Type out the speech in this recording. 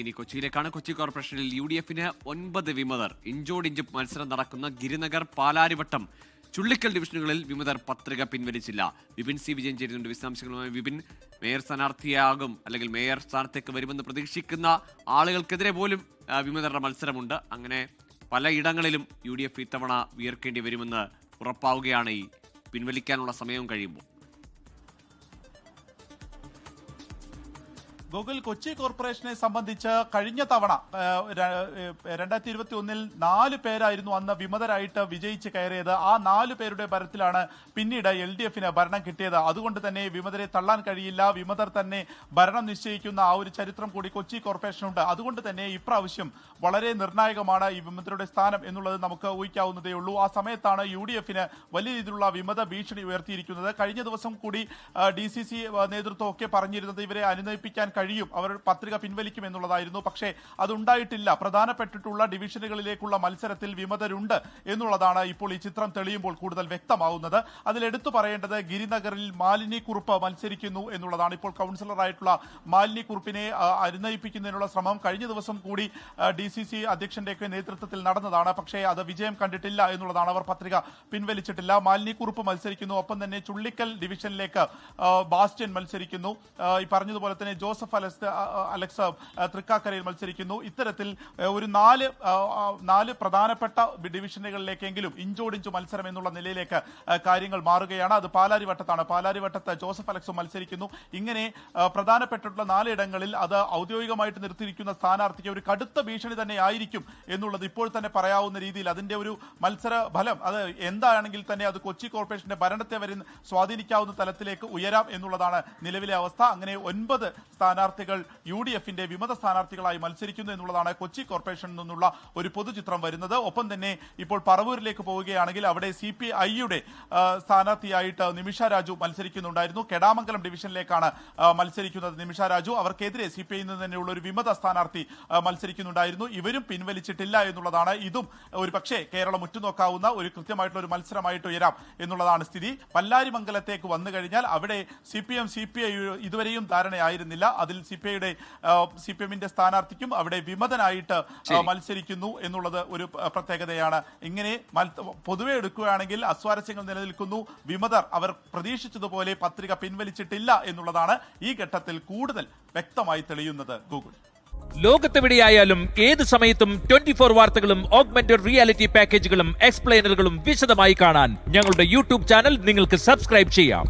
ഇനി കൊച്ചിയിലേക്കാണ് കൊച്ചി കോർപ്പറേഷനിൽ U D എഫിന് ഒൻപത് വിമതർ. ഇഞ്ചോടിഞ്ച് മത്സരം നടക്കുന്ന ഗിരിനഗർ പാലാരിവട്ടം. ചുള്ളിക്കൽ ഡിവിഷനുകളിൽ വിമതർ പത്രിക പിൻവലിച്ചില്ല. വിപിൻ സി വിജയൻ ചേരുന്നുണ്ട് വിശദാംശങ്ങളുമായി വിപിൻ. മേയർ സ്ഥാനാർത്ഥിയാകും അല്ലെങ്കിൽ മേയർ സ്ഥാനത്തേക്ക് വരുമെന്ന് പ്രതീക്ഷിക്കുന്ന ആളുകൾക്കെതിരെ പോലും വിമതരുടെ മത്സരമുണ്ട്. അങ്ങനെ പലയിടങ്ങളിലും യു ഡി എഫ് ഇത്തവണ ഉയർക്കേണ്ടി വരുമെന്ന് ഉറപ്പാവുകയാണ് ഈ പിൻവലിക്കാനുള്ള സമയവും കഴിയുമ്പോൾ. ഗൂഗിൾ കൊച്ചി കോർപ്പറേഷനെ സംബന്ധിച്ച് കഴിഞ്ഞ തവണ രണ്ടായിരത്തി ഇരുപത്തി ഒന്നിൽ നാല് പേരായിരുന്നു അന്ന് വിമതരായിട്ട് വിജയിച്ച് കയറിയത്. ആ നാല് പേരുടെ ഭരത്തിലാണ് പിന്നീട് എൽ ഡി എഫിന് ഭരണം കിട്ടിയത്. അതുകൊണ്ട് തന്നെ വിമതരെ തള്ളാൻ കഴിയില്ല. വിമതർ തന്നെ ഭരണം നിശ്ചയിക്കുന്ന ആ ഒരു ചരിത്രം കൂടി കൊച്ചി കോർപ്പറേഷനുണ്ട്. അതുകൊണ്ട് തന്നെ ഇപ്രാവശ്യം വളരെ നിർണായകമാണ് ഈ വിമതരുടെ സ്ഥാനം എന്നുള്ളത് നമുക്ക് ഊഹിക്കാവുന്നതേ ഉള്ളൂ. ആ സമയത്താണ് യു ഡി എഫിന് വലിയ രീതിയിലുള്ള വിമത ഭീഷണി ഉയർത്തിയിരിക്കുന്നത്. കഴിഞ്ഞ ദിവസം കൂടി ഡി സി സി നേതൃത്വം ഒക്കെ പറഞ്ഞിരുന്നത് ഇവരെ അനുനയിപ്പിക്കാൻ കഴിയും. അവർ പത്രിക പിൻവലിക്കും എന്നുള്ളതായിരുന്നു. പക്ഷേ അതുണ്ടായിട്ടില്ല. പ്രധാനപ്പെട്ടിട്ടുള്ള ഡിവിഷനുകളിലേക്കുള്ള മത്സരത്തിൽ വിമതരുണ്ട് എന്നുള്ളതാണ് ഇപ്പോൾ ഈ ചിത്രം തെളിയുമ്പോൾ കൂടുതൽ വ്യക്തമാവുന്നത്. അതിൽ എടുത്തു പറയേണ്ടത് ഗിരിനഗറിൽ കുറുപ്പ് മത്സരിക്കുന്നു എന്നുള്ളതാണ്. ഇപ്പോൾ കൗൺസിലറായിട്ടുള്ള മാലിനി കുറുപ്പിനെ അരുനയിപ്പിക്കുന്നതിനുള്ള ശ്രമം കഴിഞ്ഞ ദിവസം കൂടി ഡി സി സി അധ്യക്ഷന്റെയൊക്കെ നേതൃത്വത്തിൽ നടന്നതാണ്. പക്ഷേ അത് വിജയം കണ്ടിട്ടില്ല എന്നുള്ളതാണ് അവർ പത്രിക പിൻവലിച്ചിട്ടില്ല. മാലിനി കുറുപ്പ് മത്സരിക്കുന്നു. ഒപ്പം തന്നെ ചുള്ളിക്കൽ ഡിവിഷനിലേക്ക് ബാസ്റ്റ്യൻ മത്സരിക്കുന്നു. ഈ പറഞ്ഞതുപോലെ തന്നെ ജോസഫ് ആ, അലക്സ് തൃക്കാക്കരയിൽ മത്സരിക്കുന്നു. ഇത്തരത്തിൽ ഒരു നാല് നാല് പ്രധാനപ്പെട്ട ഡിവിഷനുകളിലേക്കെങ്കിലും ഇഞ്ചോടിഞ്ചു മത്സരം എന്നുള്ള നിലയിലേക്ക് കാര്യങ്ങൾ മാറുകയാണ്. അത് പാലാരിവട്ടത്താണ്. പാലാരിവട്ടത്ത് ജോസഫ് അലക്സും മത്സരിക്കുന്നു. ഇങ്ങനെ പ്രധാനപ്പെട്ടിട്ടുള്ള നാലിടങ്ങളിൽ അത് ഔദ്യോഗികമായിട്ട് നിർത്തിയിരിക്കുന്ന സ്ഥാനാർത്ഥിക്ക് ഒരു കടുത്ത ഭീഷണി തന്നെ ആയിരിക്കും എന്നുള്ളത് ഇപ്പോൾ തന്നെ പറയാവുന്ന രീതിയിൽ അതിന്റെ ഒരു മത്സര ഫലം അത് എന്താണെങ്കിൽ തന്നെ അത് കൊച്ചി കോർപ്പറേഷന്റെ ഭരണത്തെ വരെ സ്വാധീനിക്കാവുന്ന തലത്തിലേക്ക് ഉയരാം എന്നുള്ളതാണ് നിലവിലെ അവസ്ഥ. അങ്ങനെ ഒൻപത് സ്ഥാനാർത്ഥികൾ യു ഡി എഫിന്റെ വിമത സ്ഥാനാർത്ഥികളായി മത്സരിക്കുന്നു എന്നുള്ളതാണ് കൊച്ചി കോർപ്പറേഷനിൽ നിന്നുള്ള ഒരു പൊതുചിത്രം വരുന്നത്. ഒപ്പം തന്നെ ഇപ്പോൾ പറവൂരിലേക്ക് പോവുകയാണെങ്കിൽ അവിടെ സി പി ഐയുടെ സ്ഥാനാർത്ഥിയായിട്ട് നിമിഷ രാജു മത്സരിക്കുന്നുണ്ടായിരുന്നു. കെടാമംഗലം ഡിവിഷനിലേക്കാണ് മത്സരിക്കുന്നത് നിമിഷ രാജു. അവർക്കെതിരെ സി പി ഐയിൽ നിന്ന് തന്നെയുള്ള ഒരു വിമത സ്ഥാനാർത്ഥി മത്സരിക്കുന്നുണ്ടായിരുന്നു. ഇവരും പിൻവലിച്ചിട്ടില്ല എന്നുള്ളതാണ്. ഇതും ഒരു പക്ഷേ കേരളം ഉറ്റുനോക്കാവുന്ന ഒരു കൃത്യമായിട്ടുള്ള ഒരു മത്സരമായിട്ട് ഉയരാം എന്നുള്ളതാണ് സ്ഥിതി. പല്ലാരിമംഗലത്തേക്ക് വന്നു കഴിഞ്ഞാൽ അവിടെ C P M C P I ഇതുവരെയും ധാരണയായിരുന്നില്ല. അതിൽ സി പി ഐയുടെ സി പി എമ്മിന്റെ സ്ഥാനാർത്ഥിക്കും അവിടെ വിമതനായിട്ട് മത്സരിക്കുന്നു എന്നുള്ളത് ഒരു പ്രത്യേകതയാണ്. ഇങ്ങനെ പൊതുവെ എടുക്കുകയാണെങ്കിൽ അസ്വാരസ്യങ്ങൾ നിലനിൽക്കുന്നു. വിമതർ അവർ പ്രതീക്ഷിച്ചതുപോലെ പത്രിക പിൻവലിച്ചിട്ടില്ല എന്നുള്ളതാണ് ഈ ഘട്ടത്തിൽ കൂടുതൽ വ്യക്തമായി തെളിയുന്നത്. ഗൂഗിൾ. ലോകത്തെവിടെയായാലും ഏത് സമയത്തും ട്വന്റി ഫോർ വാർത്തകളും ഓഗ്മെന്റഡ് റിയാലിറ്റി പാക്കേജുകളും എക്സ്പ്ലെയിനറുകളും വിശദമായി കാണാൻ ഞങ്ങളുടെ യൂട്യൂബ് ചാനൽ നിങ്ങൾക്ക് സബ്സ്ക്രൈബ് ചെയ്യാം.